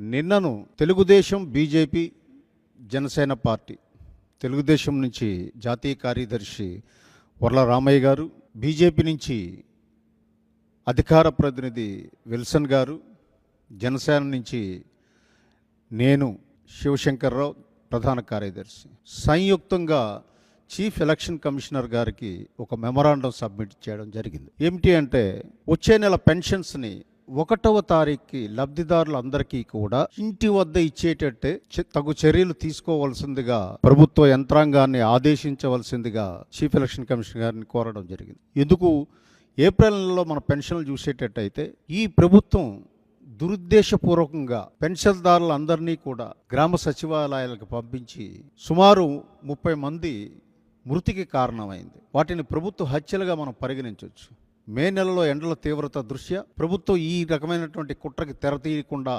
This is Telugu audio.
నిన్నను తెలుగుదేశం బీజేపీ జనసేన పార్టీ తెలుగుదేశం నుంచి జాతీయ కార్యదర్శి వర్ల రామయ్య గారు బీజేపీ నుంచి అధికార ప్రతినిధి విల్సన్ గారు జనసేన నుంచి నేను శివశంకర్రావు ప్రధాన కార్యదర్శి. సంయుక్తంగా చీఫ్ ఎలక్షన్ కమిషనర్ గారికి ఒక మెమరాండం సబ్మిట్ చేయడం జరిగింది. ఏమిటి అంటే వచ్చే నెల పెన్షన్స్ని ఒకటవ తారీఖుకి లబ్ధిదారులందరికీ కూడా ఇంటి వద్ద ఇచ్చేటట్టే తగు చర్యలు తీసుకోవాల్సిందిగా ప్రభుత్వ యంత్రాంగాన్ని ఆదేశించవలసిందిగా చీఫ్ ఎలక్షన్ కమిషనర్ గారిని కోరడం జరిగింది. ఎందుకు? ఏప్రిల్ నెలలో మన పెన్షన్లు చూసేటట్టయితే ఈ ప్రభుత్వం దురుద్దేశపూర్వకంగా పెన్షన్దారులందరినీ కూడా గ్రామ సచివాలయాలకు పంపించి సుమారు ముప్పై మంది మృతికి కారణమైంది. వాటిని ప్రభుత్వ హత్యలుగా మనం పరిగణించవచ్చు. మే నెలలో ఎండల తీవ్రత దృష్ట్యా ప్రభుత్వం ఈ రకమైనటువంటి కుట్రకి తెర తీయకుండా